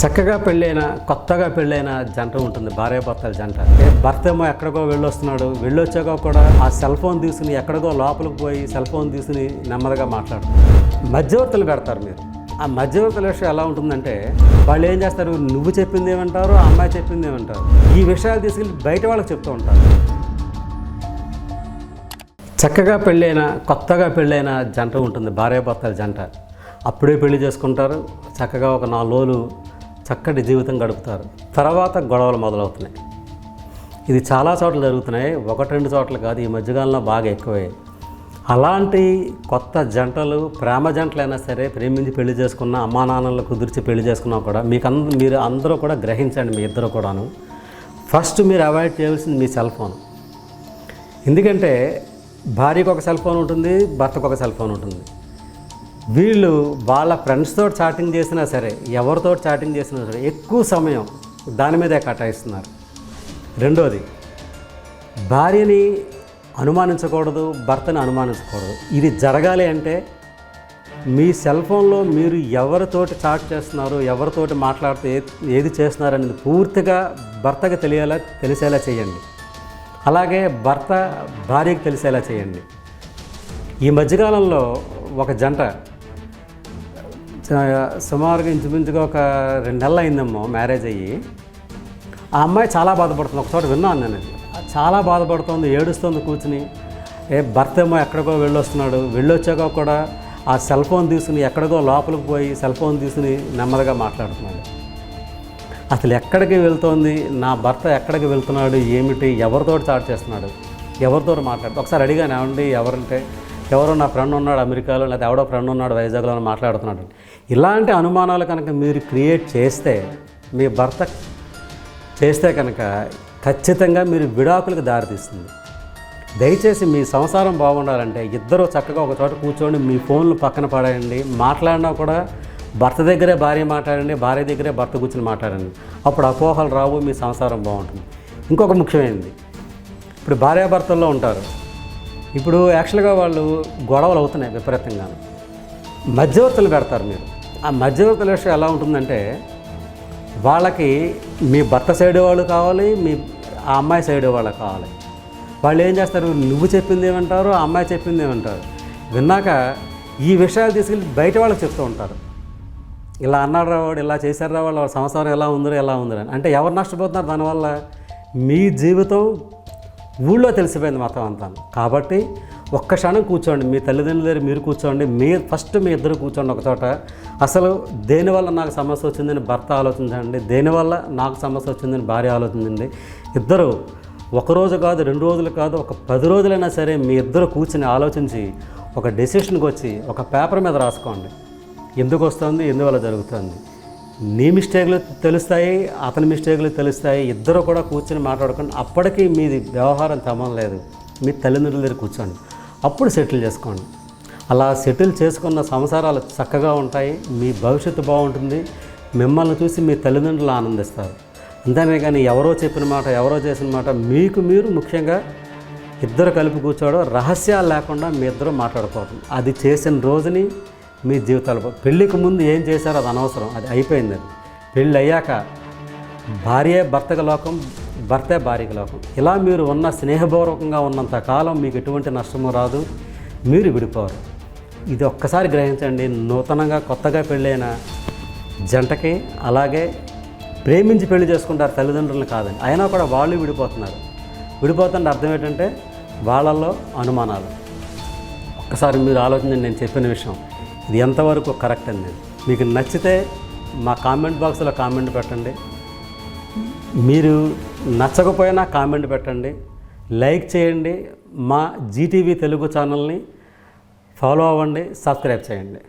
చక్కగా పెళ్ళైన కొత్తగా పెళ్ళైన జంట ఉంటుంది భార్యాభర్తల జంట. ఏ భర్త ఏమో ఎక్కడికో వెళ్ళొస్తున్నాడు వెళ్ళొచ్చాక కూడా ఆ సెల్ ఫోన్ తీసుకుని ఎక్కడికో లోపలికి పోయి సెల్ ఫోన్ తీసుకుని నెమ్మదిగా మాట్లాడుతారు మధ్యవర్తులు పెడతారు మీరు. ఆ మధ్యవర్తుల విషయం ఎలా ఉంటుందంటే వాళ్ళు ఏం చేస్తారు? నువ్వు చెప్పింది ఏమంటారు ఆ అమ్మాయి చెప్పింది ఏమంటారు? ఈ విషయాలు తీసుకెళ్ళి బయట వాళ్ళకి చెప్తూ ఉంటారు. చక్కగా పెళ్ళైన కొత్తగా పెళ్ళైన జంట ఉంటుంది భార్యాభర్తల జంట. అప్పుడే పెళ్ళి చేసుకుంటారు. చక్కగా ఒక నాలుగు రోజులు చక్కటి జీవితం గడుపుతారు. తర్వాత గొడవలు మొదలవుతున్నాయి. ఇది చాలా చోట్ల జరుగుతున్నాయి. ఒకటి రెండు చోట్ల కాదు ఈ మధ్యకాలంలో బాగా ఎక్కువయ్యాయి అలాంటి కొత్త జంటలు ప్రేమ జంటలైనా సరే ప్రేమించి పెళ్ళి చేసుకున్న అమ్మా నాన్నలు కుదిర్చి పెళ్ళి చేసుకున్నా కూడా మీకు అంద మీరు అందరూ కూడా గ్రహించండి మీ ఇద్దరు కూడాను. ఫస్ట్ మీరు అవాయిడ్ చేయవలసింది మీ సెల్ ఫోన్. ఎందుకంటే భార్యకు ఒక సెల్ ఫోన్ ఉంటుంది భర్తకు ఒక సెల్ ఫోన్ ఉంటుంది. వీళ్ళు వాళ్ళ ఫ్రెండ్స్తో చాటింగ్ చేసినా సరే ఎవరితో చాటింగ్ చేసినా సరే ఎక్కువ సమయం దాని మీదే కటాయిస్తున్నారు. రెండోది భార్యని అనుమానించకూడదు భర్తని అనుమానించకూడదు. ఇది జరగాలి అంటే మీ సెల్ ఫోన్లో మీరు ఎవరితోటి చాట్ చేస్తున్నారు ఎవరితోటి మాట్లాడుతూ ఏది చేస్తున్నారు అనేది పూర్తిగా భర్తకు తెలియాలా తెలిసేలా చేయండి. అలాగే భర్త భార్యకి తెలిసేలా చేయండి. ఈ మధ్యకాలంలో ఒక జంట సుమారుగా ఇంచుమించుగా ఒక రెండు నెలలు అయిందేమో మ్యారేజ్ అయ్యి. ఆ అమ్మాయి చాలా బాధపడుతుంది. ఒకచోట విన్నాను నేను అది. చాలా బాధపడుతుంది ఏడుస్తుంది కూర్చుని. ఏ భర్త ఏమో ఎక్కడికో వెళ్ళొస్తున్నాడు. వెళ్ళొచ్చాక కూడా ఆ సెల్ ఫోన్ తీసుకుని ఎక్కడికో లోపలికి పోయి సెల్ ఫోన్ తీసుకుని నెమ్మదిగా మాట్లాడుతున్నాడు. అసలు ఎక్కడికి వెళ్తోంది? నా భర్త ఎక్కడికి వెళ్తున్నాడు? ఏమిటి? ఎవరితో చాట్ చేస్తున్నాడు? ఎవరితో మాట్లాడు ఒకసారి అడిగాను ఏమండి ఎవరంటే ఎవరో నా ఫ్రెండ్ ఉన్నాడు అమెరికాలో లేదా ఎవడో ఫ్రెండ్ ఉన్నాడు వైజాగ్లో అని మాట్లాడుతున్నాడు. ఇలాంటి అనుమానాలు కనుక మీరు క్రియేట్ చేస్తే మీ భర్త చేస్తే కనుక ఖచ్చితంగా మీరు విడాకులకు దారితీస్తుంది. దయచేసి మీ సంసారం బాగుండాలంటే ఇద్దరు చక్కగా ఒక చోట కూర్చోండి మీ ఫోన్లు పక్కన పడేయండి మాట్లాడినా కూడా భర్త దగ్గరే భార్య మాట్లాడండి భార్య దగ్గరే భర్త కూర్చొని మాట్లాడండి. అప్పుడు అపోహలు రావు మీ సంసారం బాగుంటుంది. ఇంకొక ముఖ్యమైనది ఇప్పుడు భార్యాభర్తల్లో ఉంటారు. ఇప్పుడు యాక్చువల్గా వాళ్ళు గొడవలు అవుతున్నాయి విపరీతంగా. మధ్యవర్తులు పెడతారు మీరు. ఆ మధ్యవర్తుల విషయం ఎలా ఉంటుందంటే వాళ్ళకి మీ భర్త సైడ్ వాళ్ళు కావాలి మీ ఆ అమ్మాయి సైడ్ వాళ్ళు కావాలి. వాళ్ళు ఏం చేస్తారు? నువ్వు చెప్పింది ఏమంటారు ఆ అమ్మాయి చెప్పింది ఏమంటారు. విన్నాక ఈ విషయాలు తీసుకెళ్ళి బయట వాళ్ళకి చెప్తూ ఉంటారు. ఇలా అన్నాడు రావాడు ఇలా చేశారు రా వాళ్ళు వాళ్ళ సంసారం ఎలా ఉందిరా ఎలా ఉందిరా అని. అంటే ఎవరు నష్టపోతున్నారు? దానివల్ల మీ జీవితం ఊళ్ళో తెలిసిపోయింది మొత్తం అంతా. కాబట్టి ఒక్క క్షణం కూర్చోండి. మీ తల్లిదండ్రుల దగ్గర మీరు కూర్చోండి. మీ ఫస్ట్ మీ ఇద్దరు కూర్చోండి ఒక చోట. అసలు దేనివల్ల నాకు సమస్య వచ్చిందని భర్త ఆలోచించండి. దేనివల్ల నాకు సమస్య వచ్చిందని భార్య ఆలోచించండి. ఇద్దరు ఒకరోజు కాదు రెండు రోజులు కాదు ఒక పది రోజులైనా సరే మీ ఇద్దరు కూర్చుని ఆలోచించి ఒక డెసిషన్కి వచ్చి ఒక పేపర్ మీద రాసుకోండి. ఎందుకు వస్తుంది? ఎందువల్ల జరుగుతుంది? నీ మిస్టేక్లు తెలుస్తాయి అతని మిస్టేక్లు తెలుస్తాయి ఇద్దరు కూడా కూర్చొని మాట్లాడుకోండి అప్పటికి మీది వ్యవహారం తమం లేదు. మీ తల్లిదండ్రుల దగ్గర కూర్చోండి. అప్పుడు సెటిల్ చేసుకోండి. అలా సెటిల్ చేసుకున్న సంసారాలు చక్కగా ఉంటాయి మీ భవిష్యత్తు బాగుంటుంది మిమ్మల్ని చూసి మీ తల్లిదండ్రులు ఆనందిస్తారు. అంతేనే కానీ ఎవరో చెప్పిన మాట ఎవరో చేసిన మాట మీకు మీరు ముఖ్యంగా ఇద్దరు కలిపి కూర్చోవడం రహస్యాలు లేకుండా మీ ఇద్దరు మాట్లాడుకోవడం. అది చేసిన రోజుని మీ జీవితాలు. పెళ్ళికి ముందు ఏం చేశారో అది అనవసరం అది అయిపోయింది అది. పెళ్ళి అయ్యాక భార్యే భర్తకు లోకం భర్తే భార్యకి లోకం. ఇలా మీరు ఉన్న స్నేహపూర్వకంగా ఉన్నంత కాలం మీకు ఎటువంటి నష్టము రాదు మీరు విడిపోరు. ఇది ఒక్కసారి గ్రహించండి నూతనంగా కొత్తగా పెళ్ళైన జంటకి అలాగే ప్రేమించి పెళ్ళి చేసుకుంటారు తల్లిదండ్రులను కాదని అయినా కూడా వాళ్ళు విడిపోతున్నారు. విడిపోతుంటే అర్థం ఏంటంటే వాళ్ళల్లో అనుమానాలు. ఒక్కసారి మీరు ఆలోచించండి నేను చెప్పిన విషయం. ఇది ఎంతవరకు కరెక్ట్ అండి మీకు నచ్చితే మా కామెంట్ బాక్స్లో కామెంట్ పెట్టండి. మీరు నచ్చకపోయినా కామెంట్ పెట్టండి. లైక్ చేయండి. మా జీటీవీ తెలుగు ఛానల్ని ఫాలో అవ్వండి. సబ్స్క్రైబ్ చేయండి.